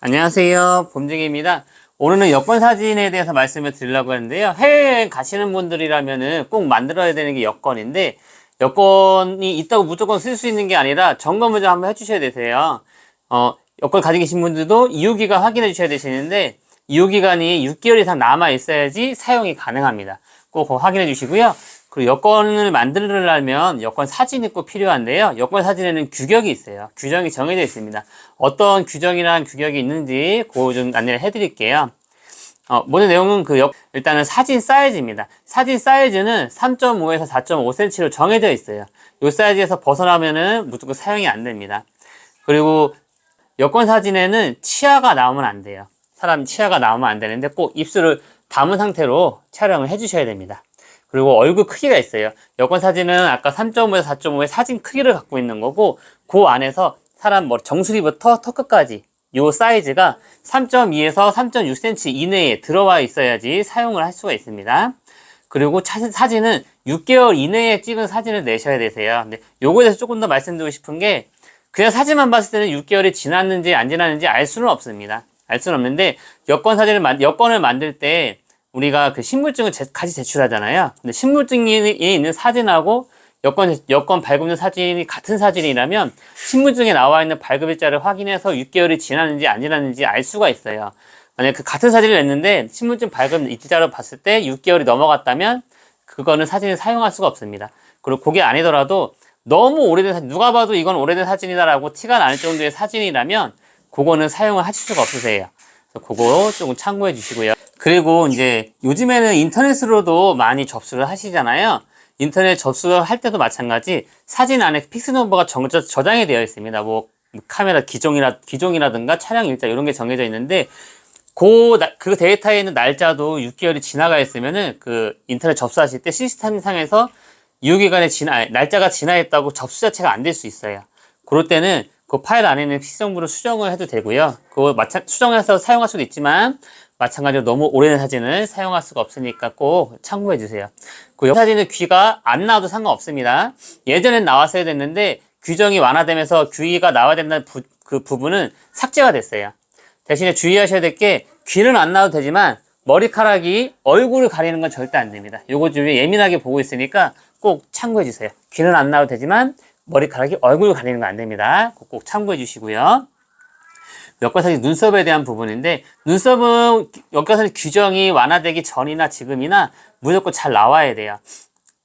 안녕하세요. 봄중입니다. 오늘은 여권 사진에 대해서 말씀을 드리려고 하는데요. 해외여행 가시는 분들이라면은 꼭 만들어야 되는 게 여권인데, 여권이 있다고 무조건 쓸 수 있는 게 아니라 점검을 좀 한번 해주셔야 되세요. 어, 여권 가지고 계신 분들도 이후기간 확인해 주셔야 되시는데, 이후기간이 6개월 이상 남아 있어야지 사용이 가능합니다. 꼭 확인해 주시고요. 그리고 여권을 만들려면 여권 사진이 꼭 필요한데요. 여권 사진에는 규격이 있어요. 규정이 정해져 있습니다. 어떤 규정이랑 규격이 있는지 그거 좀 안내를 해드릴게요. 어, 모든 내용은 그 역, 일단은 사진 사이즈입니다. 사진 사이즈는 3.5에서 4.5cm로 정해져 있어요. 이 사이즈에서 벗어나면은 무조건 사용이 안 됩니다. 그리고 여권 사진에는 치아가 나오면 안 돼요. 사람 치아가 나오면 안 되는데 꼭 입술을 담은 상태로 촬영을 해주셔야 됩니다. 그리고 얼굴 크기가 있어요. 여권 사진은 아까 3.5에서 4.5의 사진 크기를 갖고 있는 거고 그 안에서 사람 뭐 정수리부터 턱 끝까지 요 사이즈가 3.2에서 3.6cm 이내에 들어와 있어야지 사용을 할 수가 있습니다. 그리고 차- 사진은 6개월 이내에 찍은 사진을 내셔야 되세요. 근데 요거에 대해서 조금 더 말씀드리고 싶은 게 그냥 사진만 봤을 때는 6개월이 지났는지 안 지났는지 알 수는 없습니다. 알 수는 없는데 여권 사진을 만, 여권을 만들 때 우리가 그 신분증을 제- 같이 제출하잖아요. 근데 신분증이 있는 사진하고 여권 여권 발급된 사진이 같은 사진이라면 신분증에 나와 있는 발급일자를 확인해서 6개월이 지났는지 안 지났는지 알 수가 있어요. 만약 그 같은 사진을 냈는데 신분증 발급 일자로 봤을 때 6개월이 넘어갔다면 그거는 사진을 사용할 수가 없습니다. 그리고 그게 아니더라도 너무 오래된 사진, 누가 봐도 이건 오래된 사진이다라고 티가 나는 정도의 사진이라면 그거는 사용을 하실 수가 없으세요. 그래서 그거 조금 참고해 주시고요. 그리고 이제 요즘에는 인터넷으로도 많이 접수를 하시잖아요. 인터넷 접수를 할 때도 마찬가지 사진 안에 픽스 넘버가 정, 저- 저장이 되어 있습니다. 뭐 카메라 기종이라 기종이라든가 차량 일자 이런 게 정해져 있는데 그, 나- 그 데이터에 있는 날짜도 6개월이 지나가 있으면은 그 인터넷 접수하실 때 시스템 상에서 유효기간에 지나, 날짜가 지나 있다고 접수 자체가 안 될 수 있어요. 그럴 때는 그 파일 안에 있는 픽정보를 수정을 해도 되고요. 그거 마찬, 수정해서 사용할 수도 있지만 마찬가지로 너무 오래된 사진을 사용할 수가 없으니까 꼭 참고해 주세요. 그 사진은 귀가 안 나와도 상관없습니다. 예전엔 나왔어야 됐는데 규정이 완화되면서 귀가 나와야 된다는 부, 그 부분은 삭제가 됐어요. 대신에 주의하셔야 될 게 귀는 안 나와도 되지만 머리카락이 얼굴을 가리는 건 절대 안 됩니다. 요거 좀 예민하게 보고 있으니까 꼭 참고해 주세요. 귀는 안 나와도 되지만 머리카락이 얼굴을 가리는 건 안 됩니다. 꼭, 꼭 참고해 주시고요. 역과사진 눈썹에 대한 부분인데 눈썹은 역과사진 규정이 완화되기 전이나 지금이나 무조건 잘 나와야 돼요.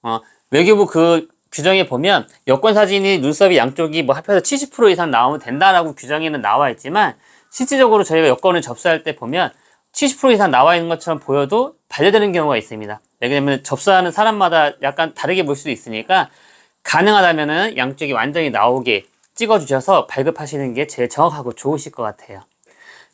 어, 외교부 그 규정에 보면 여권 사진이 눈썹이 양쪽이 뭐 합해서 70% 이상 나오면 된다라고 규정에는 나와 있지만 실질적으로 저희가 여권을 접수할 때 보면 70% 이상 나와 있는 것처럼 보여도 반려되는 경우가 있습니다. 왜냐면 접수하는 사람마다 약간 다르게 볼 수도 있으니까 가능하다면은 양쪽이 완전히 나오게 찍어주셔서 발급하시는 게 제일 정확하고 좋으실 것 같아요.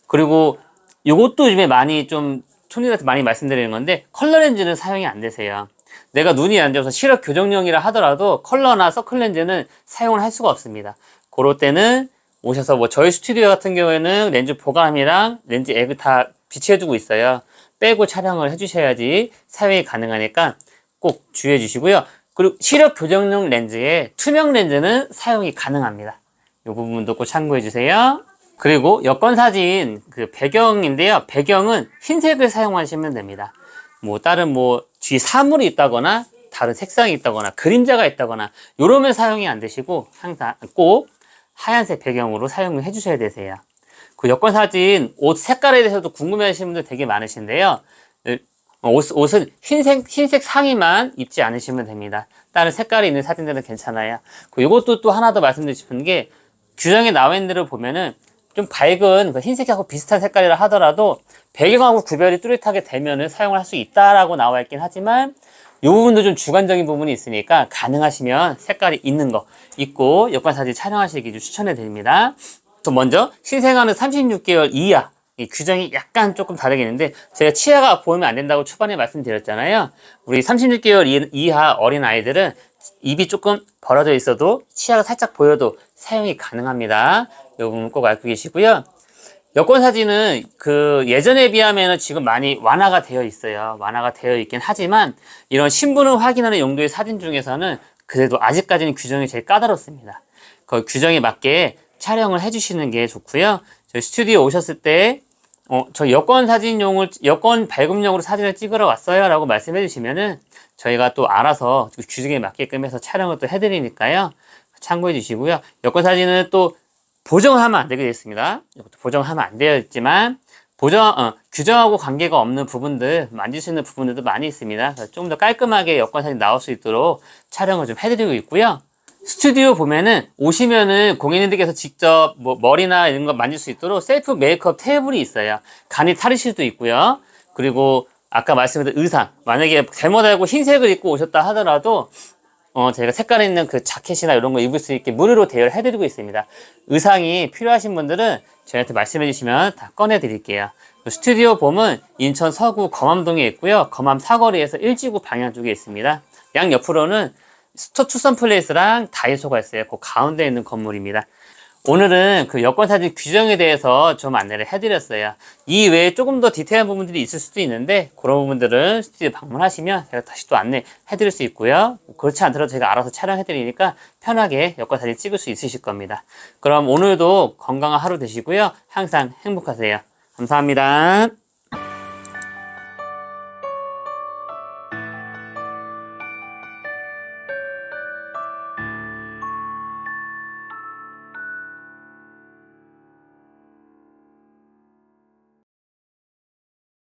그리고 이것도 요즘에 많이 좀 손님한테 많이 말씀드리는 건데 컬러 렌즈는 사용이 안 되세요. 내가 눈이 안 좋아서 시력 교정용이라 하더라도 컬러나 서클 렌즈는 사용을 할 수가 없습니다. 그럴 때는 오셔서 뭐 저희 스튜디오 같은 경우에는 렌즈 보관함이랑 렌즈 액을 다 비치해두고 있어요. 빼고 촬영을 해주셔야지 사용이 가능하니까 꼭 주의해 주시고요. 그리고 시력 교정용 렌즈에 투명 렌즈는 사용이 가능합니다. 이 부분도 꼭 참고해 주세요. 그리고 여권 사진 그 배경인데요. 배경은 흰색을 사용하시면 됩니다. 뭐 다른 뭐 뒤 사물이 있다거나 다른 색상이 있다거나 그림자가 있다거나 이러면 사용이 안 되시고 항상 꼭 하얀색 배경으로 사용을 해주셔야 되세요. 그 여권 사진 옷 색깔에 대해서도 궁금해 하시는 분들 되게 많으신데요. 옷, 옷은 흰색, 흰색 상의만 입지 않으시면 됩니다. 다른 색깔이 있는 사진들은 괜찮아요. 그 이것도 또 하나 더 말씀드리고 싶은 게 규정에 나와 있는 대로 보면은 좀 밝은 그 흰색하고 비슷한 색깔이라 하더라도 배경하고 구별이 뚜렷하게 되면은 사용을 할 수 있다라고 나와 있긴 하지만 이 부분도 좀 주관적인 부분이 있으니까 가능하시면 색깔이 있는 거 입고 여권 사진 촬영하시기 좀 추천해 드립니다. 또 먼저 신생아는 36개월 이하 이 규정이 약간 조금 다르겠는데 제가 치아가 보이면 안 된다고 초반에 말씀드렸잖아요. 우리 36개월 이- 이하 어린 아이들은 입이 조금 벌어져 있어도 치아가 살짝 보여도 사용이 가능합니다. 이 부분 꼭 알고 계시고요. 여권 사진은 그 예전에 비하면 지금 많이 완화가 되어 있어요. 완화가 되어 있긴 하지만 이런 신분을 확인하는 용도의 사진 중에서는 그래도 아직까지는 규정이 제일 까다롭습니다. 그 규정에 맞게 촬영을 해주시는 게 좋고요. 저희 스튜디오 오셨을 때, 어, 저 여권 사진용을, 여권 발급용으로 사진을 찍으러 왔어요. 라고 말씀해 주시면은 저희가 또 알아서 그 규정에 맞게끔 해서 촬영을 또 해드리니까요. 참고해 주시고요. 여권 사진은 또 보정하면 안 되게 되어 있습니다. 이것도 보정하면 안 되어 있지만, 보정, 어, 규정하고 관계가 없는 부분들, 만질 수 있는 부분들도 많이 있습니다. 좀 더 깔끔하게 여권 사진 나올 수 있도록 촬영을 좀 해드리고 있고요. 스튜디오 보면은 오시면은 공인인들께서 직접 뭐 머리나 이런 거 만질 수 있도록 셀프 메이크업 테이블이 있어요. 간이 탈의실도 있고요. 그리고 아까 말씀드린 의상 만약에 잘못 알고 흰색을 입고 오셨다 하더라도 어 제가 색깔 있는 그 자켓이나 이런 거 입을 수 있게 무료로 대여를 해드리고 있습니다. 의상이 필요하신 분들은 저희한테 말씀해 주시면 다 꺼내 드릴게요. 스튜디오 봄은 인천 서구 검암동에 있고요. 검암 사거리에서 일지구 방향 쪽에 있습니다. 양 옆으로는 스토 투썸 플레이스랑 다이소가 있어요. 그 가운데 있는 건물입니다. 오늘은 그 여권 사진 규정에 대해서 좀 안내를 해드렸어요. 이 외에 조금 더 디테일한 부분들이 있을 수도 있는데 그런 부분들은 스튜디오 방문하시면 제가 다시 또 안내 해드릴 수 있고요. 그렇지 않더라도 제가 알아서 촬영해드리니까 편하게 여권 사진 찍을 수 있으실 겁니다. 그럼 오늘도 건강한 하루 되시고요. 항상 행복하세요. 감사합니다.